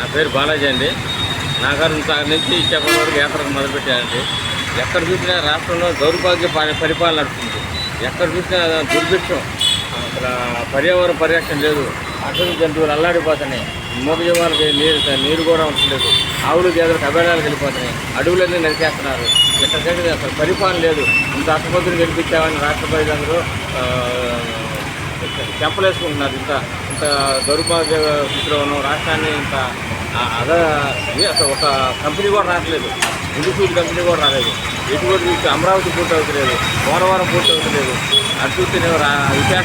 నా పేరు బాలాజీ అండి. నాగార్జున సాగర్ నుంచి ఇచ్చాపురం వరకు యాత్రకు మొదలుపెట్టానండి. ఎక్కడ చూసినా రాష్ట్రంలో దౌర్భాగ్య పరిపాలన నడుస్తుంది. ఎక్కడ చూసినా దుర్భిక్షం. అక్కడ పర్యావరణ పరిరక్షణ లేదు. అటవీ జంతువులు అల్లాడిపోతున్నాయి. మూగజీవాలకి నీరు నీరు కూడా ఉండలేదు ఆవులు గేదెలు కబేళాలు వెళ్ళిపోతున్నాయి. అడవులన్నీ నరికేస్తున్నారు. ఎక్కడికైతే అసలు పరిపాలన లేదు. ఇంత అసమర్థులు గెలిపించామని రాష్ట్ర ప్రజలందరూ చెంపలేసుకుంటున్నారు చెప్పలేసుకుంటున్నారు. ఇంత ఇంత దౌర్భాగ్య స్థితిలో రాష్ట్రాన్ని ఇంత అదే అసలు ఒక కంపెనీ కూడా రావట్లేదు. ఇండిసూట్ కంపెనీ కూడా రాలేదు. ఎటువంటి చూస్తే అమరావతి పూర్తి అవుతలేదు. పోలవరం పూర్తి అవుతలేదు. అటు చూస్తే విశాఖ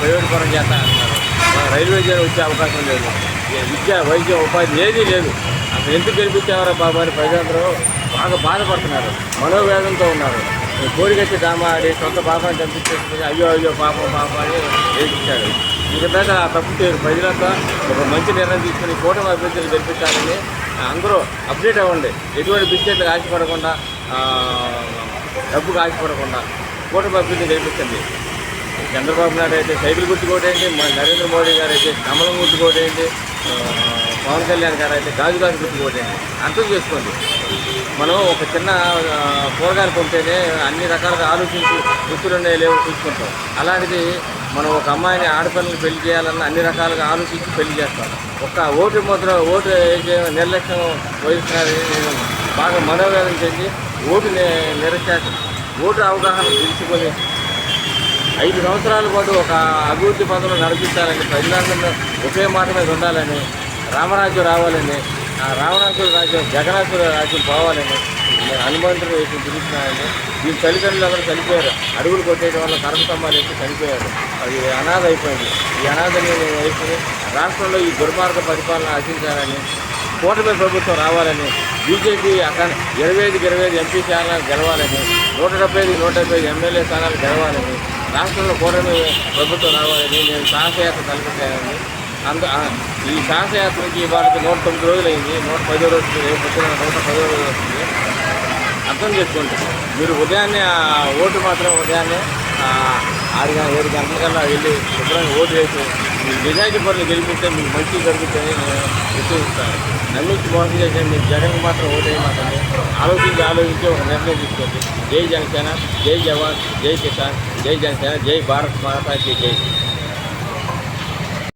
ప్రైవేట్ పరం చేస్తా అంటున్నారు. రైల్వే జోన్ వచ్చే అవకాశం లేదు. విద్య వైద్య ఉపాధి ఏదీ లేదు. అసలు ఎందుకు గెలిపించేవారో బాబు అని ప్రజలందరూ బాగా బాధపడుతున్నారు. మనోవేదంతో ఉన్నారు. కోరికచ్చి డ్రామా ఆడి సొంత పాపాన్ని చంపించేసుకుని అయ్యో అయ్యో పాపం పాపం అని ఏడిపించాడు ఇంకా మీద ఆ తప్పు చేయరు ప్రజలంతా ఒక మంచి నిర్ణయం తీసుకుని కూటమి అభ్యర్థులు గెలిపించాలని అందరూ అప్డేట్ అవ్వండి. ఎటువంటి బిస్కెట్లకు ఆశపడకుండా డబ్బుకు ఆశపడకుండా కూటమి అభ్యర్థి గెలిపించండి. చంద్రబాబు నాయుడు అయితే సైకిల్ గుర్తుకోటేంటి మన నరేంద్ర మోడీ గారు అయితే కమలం గుర్తుకోటేంటి ఆ, పవన్ కళ్యాణ్ గారు అయితే గాజు గాజు గుర్తుకోటేంటి అర్థం చేసుకోండి. మనం ఒక చిన్న కూరగాయలు కొంటేనే అన్ని రకాలుగా ఆలోచించి గుర్తులుండే లేవు చూసుకుంటాం. అలాంటిది మనం ఒక అమ్మాయిని ఆడపిల్లని పెళ్ళి చేయాలన్న అన్ని రకాలుగా ఆలోచించి పెళ్ళి చేస్తాం. ఒక్క ఓటు ముద్ర ఓటు నిర్లక్ష్యం వహిస్తున్నారని నేను బాగా మనోవేదన చెంది ఓటు ని- ఓటు అవగాహన తెలుసుకొని ఐదు సంవత్సరాల పాటు ఒక అభివృద్ధి పథకం నడిపించాలని ప్రజలందరూ ఒకే మాట మీద ఉండాలని రామరాజ్యం రావాలని ఆ రావణాసుర రాజ్యం జగన్నాసుర రాజ్యం పోవాలని నేను హనుమంతుడు వేసి పిలుస్తున్నానని ఈ తల్లిదండ్రులు అందరూ చనిపోయారు. అడుగులు కొట్టేయడం వల్ల కరెంట్ స్తంభాలు వేసి చనిపోయారు. అది అనాథ అయిపోయింది. ఈ అనాథని వేసుకుని రాష్ట్రంలో ఈ దుర్మార్గ పరిపాలన ఆశించాలని కూటమి ప్రభుత్వం రావాలని బీజేపీ అక్కడ ఇరవై ఐదుకి ఇరవై ఐదు ఎంపీ స్థానాలు గెలవాలని నూట డెబ్బై ఐదు నూట డెబ్బై ఐదు ఎమ్మెల్యే స్థానాలు గెలవాలని రాష్ట్రంలో కూటమి ప్రభుత్వం రావాలని నేను సాహసయాత్ర తలపెట్టానని అందు ఈ సాహసయాత్రకి వాళ్ళకి నూట తొమ్మిది రోజులు అయింది నూట పదో రోజు రేపు పొద్దున నూట పదో రోజు వస్తుంది. అర్థం చేసుకోండి. మీరు ఉదయాన్నే ఓటు మాత్రం ఉదయాన్నే ఆరు గంటల ఏడు గంటలకల్లా వెళ్ళి శుభ్రంగా ఓటు వేసి మీ నిజాయితీ పనులు గెలిపిస్తే మీకు మంచి జరుగుతుందని నేను విశ్వసిస్తాను. నమ్మించి మోసం చేసే మీరు జగన్ మాత్రం ఓటు వేయమాకండి. ఆలోచించి ఆలోచించి ఒక నిర్ణయం తీసుకోండి. జై జనసేన జై జవాన్ జై కిసాన్ జై జనసేన జై భారత్ మాతాకి జై.